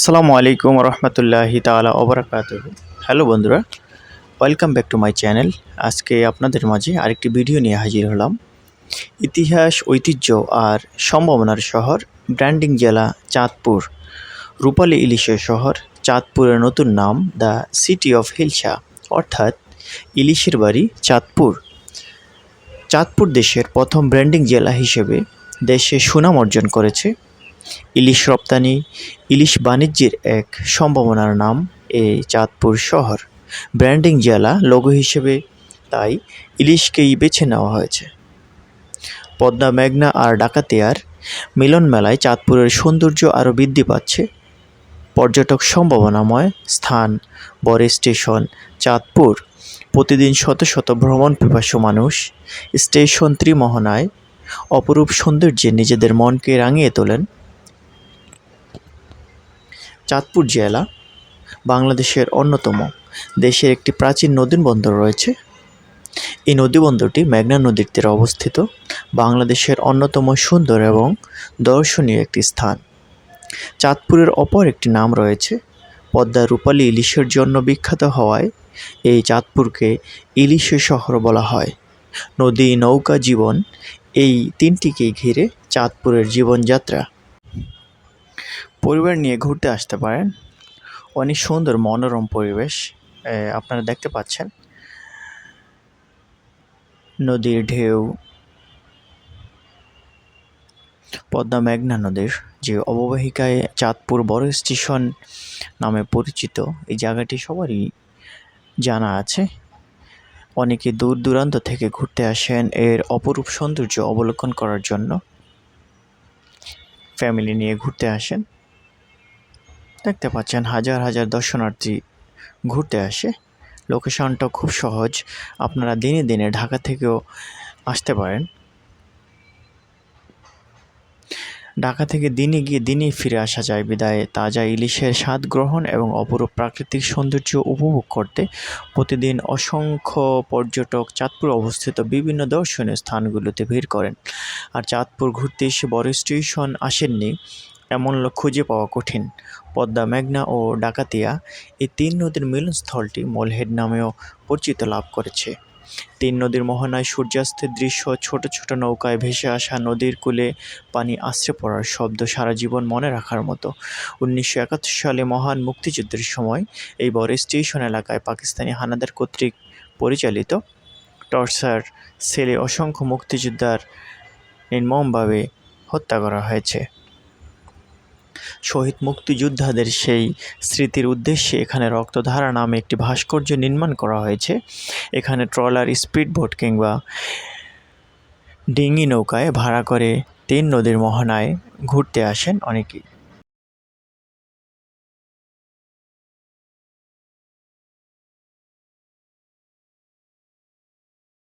আসসালামু আলাইকুম রহমতুল্লাহি তালা ওবরাকাত হ্যালো বন্ধুরা, welcome back to my channel. আজকে আপনাদের মাঝে আরেকটি ভিডিও নিয়ে হাজির হলাম। ইতিহাস, ঐতিহ্য আর সম্ভাবনার শহর ব্র্যান্ডিং জেলা চাঁদপুর। রূপালী ইলিশের শহর, চাঁদপুরের নতুন নাম দ্য সিটি অফ হিলসা অর্থাৎ ইলিশের বাড়ি চাঁদপুর। চাঁদপুর দেশের প্রথম ব্র্যান্ডিং জেলা হিসেবে দেশে সুনাম অর্জন করেছে ইলিশ রপ্তানি, ইলিশ বাণিজ্যের এক সম্ভাবনার নাম এই চাঁদপুর শহর। ব্র্যান্ডিং জেলা লোগো হিসেবে তাই ইলিশকেই বেছে নেওয়া হয়েছে। পদ্মা মেঘনা আর ডাকাতিয়ার মিলন মেলায় চাঁদপুরের সৌন্দর্য আরও বৃদ্ধি পাচ্ছে। পর্যটক সম্ভাবনাময় স্থান বরে স্টেশন, চাঁদপুর। প্রতিদিন শত শত ভ্রমণ পিপাসু মানুষ স্টেশন ত্রিমোহনায় অপরূপ সৌন্দর্যে নিজেদের মনকে রাঙিয়ে তোলেন চাঁদপুর জেলা বাংলাদেশের অন্যতম দেশের একটি প্রাচীন নদীবন্দর রয়েছে। এই নদীবন্দরটি মেঘনা নদীর তীরে অবস্থিত, বাংলাদেশের অন্যতম সুন্দর এবং দর্শনীয় একটি স্থান। চাঁদপুরের অপর একটি নাম রয়েছে পদ্মা রূপালী ইলিশের জন্য বিখ্যাত হওয়ায়, এই চাঁদপুরকে ইলিশের শহর বলা হয়। নদী, নৌকা, জীবন, এই তিনটিকে ঘিরে চাঁদপুরের জীবনযাত্রা পরিবার নিয়ে ঘুরতে আসতে পারেন। অনেক সুন্দর, মনোরম পরিবেশ আপনারা দেখতে পাচ্ছেন। নদীর ঢেউ, পদ্মা মেঘনা নদীর যে অববাহিকায় চাঁদপুর বড় স্টেশন নামে পরিচিত, এই জায়গাটি সবারই জানা আছে। অনেকে দূর দূরান্ত থেকে ঘুরতে আসেন এর অপরূপ সৌন্দর্য অবলোকন করার জন্য। ফ্যামিলি নিয়ে ঘুরতে আসেন। দেখতে পাচ্ছেন হাজার হাজার দর্শনার্থী ঘুরতে আসে। লোকেশনটা খুব সহজ। আপনারা দিনে দিনে ঢাকা থেকেও আসতে পারেন। ঢাকা থেকে দিনে গিয়ে দিনেই ফিরে আসা যায়। বিদায় তাজা ইলিশের স্বাদ গ্রহণ এবং অপরূপ প্রাকৃতিক সৌন্দর্য উপভোগ করতে প্রতিদিন অসংখ্য পর্যটক চাঁদপুর অবস্থিত বিভিন্ন দর্শনীয় স্থানগুলোতে ভিড় করেন। আর চাঁদপুর ঘুরতে এসে বড় স্টেশন আসেননি। এমন লোক খুঁজে পাওয়া কঠিন। পদ্মা, মেঘনা ও ডাকাতিয়া এই তিন নদীর মিলনস্থলটি মোলহেড নামেও পরিচিত লাভ করেছে। তিন নদীর মোহনায় সূর্যাস্তের দৃশ্য, ছোট ছোট নৌকায় ভেসে আসা নদীর কূলে পানি আশ্রে পড়ার শব্দ সারা জীবন মনে রাখার মতো। উনিশশো একাত্তর সালে মহান মুক্তিযুদ্ধের সময় এই বড় স্টেশন এলাকায় পাকিস্তানি হানাদার কর্তৃক পরিচালিত টর্চার সেলে অসংখ্য মুক্তিযোদ্ধার নির্মমভাবে হত্যা করা হয়েছে। শহীদ মুক্তিযোদ্ধাদের সেই স্মৃতির উদ্দেশ্যে এখানে রক্তধারা নামে একটি ভাস্কর্য নির্মাণ করা হয়েছে। এখানে ট্রলার, স্পিডবোট কিংবা ডিঙি নৌকায় ভাড়া করে তিন নদীর মোহনায় ঘুরতে আসেন অনেকেই।